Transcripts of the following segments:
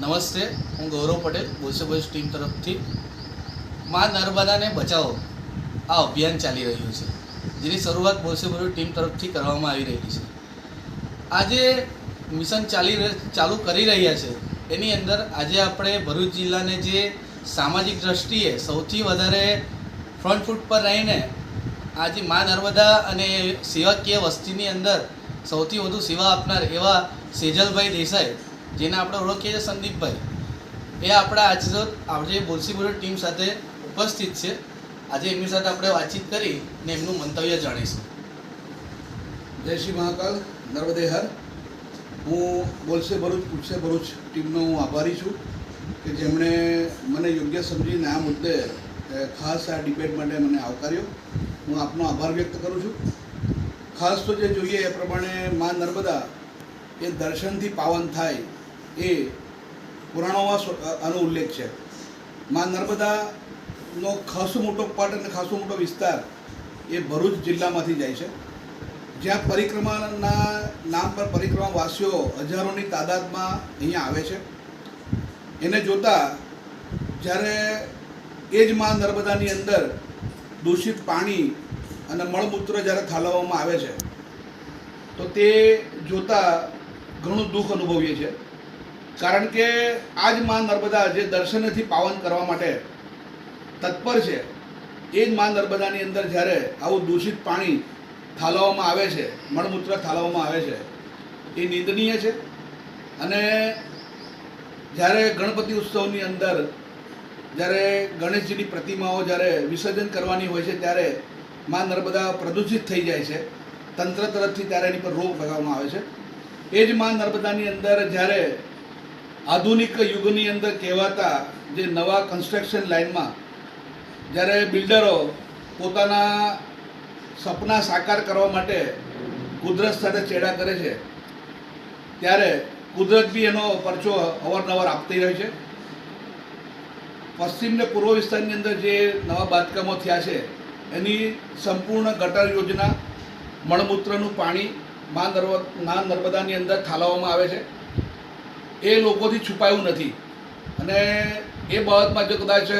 નમસ્તે, હું ગૌરવ પટેલ બોલસે બોયસ ટીમ તરફથી. મા નર્મદાને બચાવો. આ અભિયાન ચાલી રહ્યું છે. જેની શરૂઆત બોલસે બોયસ ટીમ તરફથી કરવામાં આવી રહી છે. આજે મિશન ચાલી ચાલુ કરી રહ્યા છે. એની અંદર આજે આપણે ભરૂચ જિલ્લાને જે સામાજિક દ્રષ્ટિએ સૌથી વધારે ફ્રન્ટ ફૂટ પર રહીને આજે મા નર્મદા અને સેવાકીય વસ્તીની અંદર સૌથી વધુ સેવા આપનાર એવા સેજલભાઈ દેસાઈ જેને આપણે ઓળખીએ છીએ સંદીપભાઈ. એ આપણા આજ આજે બોલસીબોલ ટીમ સાથે ઉપસ્થિત છે, આજે એમની સાથે આપણે વાતચીત કરી ને એમનું મંતવ્ય જાણીશું. જય શ્રી મહાકાલ, નર્મદે હર. હું બોલશે ભરૂચ પૂછશે ભરૂચ ટીમનો હું આભારી છું કે જેમણે મને યોગ્ય સમજીને આ મુદ્દે ખાસ આ ડિબેટ માટે મને આવકાર્યો. હું આપનો આભાર વ્યક્ત કરું છું. ખાસ તો જે જોઈએ એ પ્રમાણે મા નર્મદા એ દર્શનથી પાવન થાય એ પુરાણોમાં આનો ઉલ્લેખ છે. માં નર્મદાનો ખાસો મોટો પટ અને ખાસો મોટો વિસ્તાર એ ભરૂચ જિલ્લામાંથી જાય છે. જ્યાં પરિક્રમાના નામ પર પરિક્રમાવાસીઓ હજારોની તાદાદમાં અહીંયા આવે છે. એને જોતાં જ્યારે એ જ માં નર્મદાની અંદર દૂષિત પાણી અને મળમૂત્ર જ્યારે ઠાલવવામાં આવે છે, તો તે જોતાં ઘણું દુઃખ અનુભવીએ છીએ. કારણ કે આ જ માં નર્મદા જે દર્શનથી પાવન કરવા માટે તત્પર છે, એ જ માં નર્મદાની અંદર જ્યારે આવું દૂષિત પાણી ઠાલવવામાં આવે છે મળમૂત્ર થાલવામાં આવે છે, એ નિંદનીય છે. અને જ્યારે ગણપતિ ઉત્સવની અંદર જ્યારે ગણેશજીની પ્રતિમાઓ જ્યારે વિસર્જન કરવાની હોય છે, ત્યારે માં નર્મદા પ્રદૂષિત થઈ જાય છે. તંત્ર તરફથી ત્યારે એની પર રોક લગાવવામાં આવે છે. એ જ માં નર્મદાની અંદર જ્યારે આધુનિક યુગની અંદર કહેવાતા જે નવા કન્સ્ટ્રક્શન લાઇનમાં જ્યારે બિલ્ડરો પોતાના સપના સાકાર કરવા માટે કુદરત સાથે ચેડા કરે છે, ત્યારે કુદરત બી એનો પરચો અવારનવાર આપતી રહે છે. પશ્ચિમ ને પૂર્વ વિસ્તારની અંદર જે નવા બાંધકામો થયા છે, એની સંપૂર્ણ ગટર યોજના, મળમૂત્રનું પાણી મા નર્મદાની અંદર ઠાલવવામાં આવે છે. એ લોકોથી છુપાયું નથી. અને એ બાબતમાં જો કદાચ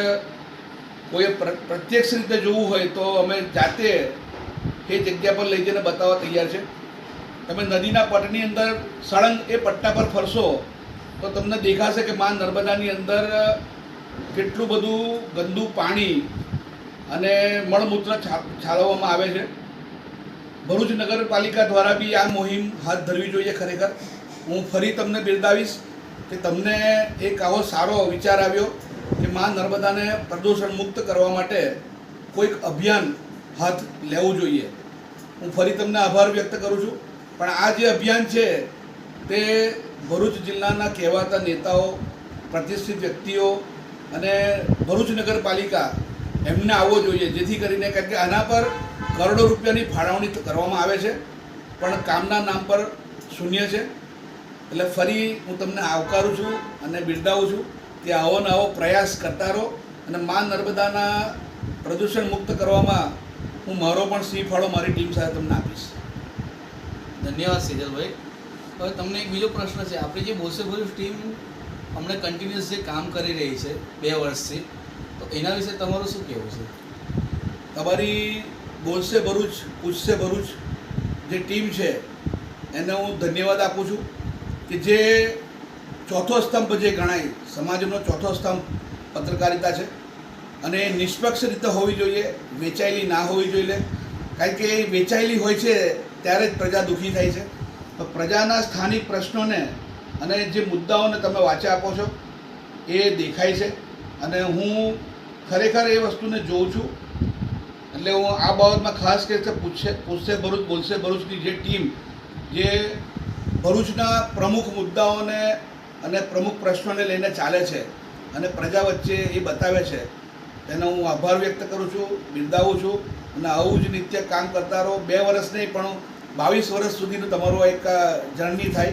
પ્ર- પ્રત્યક્ષ રીતે જોવું હોય તો અમે જાતે એ જગ્યા પર લઈ જઈને બતાવવા તૈયાર છે. તમે નદીના પટની અંદર સળંગ એ પટ્ટા પર ફરશો, તો તમને દેખાશે કે મા નર્મદાની અંદર કેટલું બધું ગંદુ પાણી અને મળમૂત્ર છાળવવામાં આવે છે. ભરૂચ નગરપાલિકા દ્વારા બી આ મુહિમ હાથ ધરવી જોઈએ ખરેખર. હું ફરી તમને બિરદાવીશ. કે તમને એક આવો સારો વિચાર આવ્યો કે મા નર્મદાને પ્રદૂષણ મુક્ત કરવા માટે કોઈક અભિયાન હાથ લેવું જોઈએ. હું ફરી તમને આભાર વ્યક્ત કરું છું. પણ આ જે અભિયાન છે, તે ભરૂચ જિલ્લાના કહેવાતા નેતાઓ, પ્રતિષ્ઠિત વ્યક્તિઓ અને ભરૂચ નગરપાલિકા એમને આવવો જોઈએ. જેથી કરીને કારણ કે આના પર કરોડો રૂપિયાની ફાળવણી કરવામાં આવે છે, પણ કામના નામ પર શૂન્ય છે. એટલે ફરી હું તમને આવકારું છું અને બિરદાવું છું કે આવો ને આવો પ્રયાસ કરતા રહો અને મા નર્મદાના પ્રદૂષણ મુક્ત કરવામાં હું મારો પણ સિંહ ફાળો મારી ટીમ સાથે તમને આપીશ. ધન્યવાદ સેજલભાઈ. હવે તમને એક બીજો પ્રશ્ન છે. આપણી જે બોલસે બોલ ટીમ હમણાં કન્ટિન્યુઅસ જે કામ કરી રહી છે બે વર્ષથી. તો એના વિશે તમારું શું કહેવું છે? તમારી બોલશે ભરૂચ પૂછશે ભરૂચ જે ટીમ છે એને હું ધન્યવાદ આપું છું. કે જે ચોથો સ્તંભ જે ગણાય, સમાજનો ચોથો સ્તંભ પત્રકારિતા છે, અને નિષ્પક્ષ રીતે હોવી જોઈએ, વેચાયેલી ના હોવી જોઈએ. કારણ કે એ વેચાયેલી હોય છે, ત્યારે જ પ્રજા દુઃખી થાય છે. તો પ્રજાના સ્થાનિક પ્રશ્નોને અને જે મુદ્દાઓને તમે વાંચા આપો છો, એ દેખાય છે. અને હું ખરેખર એ વસ્તુને જોઉં છું. એટલે હું આ બાબતમાં ખાસ કરીને પૂછશે પૂછશે ભરૂચ, બોલશે ભરૂચની જે ટીમ, જે ભરૂચના પ્રમુખ મુદ્દાઓને અને પ્રમુખ પ્રશ્નોને લઈને ચાલે છે અને પ્રજા વચ્ચે એ બતાવે છે. તેનો હું આભાર વ્યક્ત કરું છું, બિરદાવું છું અને આવું જ નિત્ય કામ કરતા રહો બે વર્ષ નહીં, પણ બાવીસ વર્ષ સુધીનું તમારું એક જર્ની થાય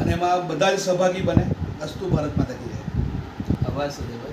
અને એમાં બધા જ સહભાગી બને. અસ્તુ ભારત માતા જાય. આભાર સેજલભાઈ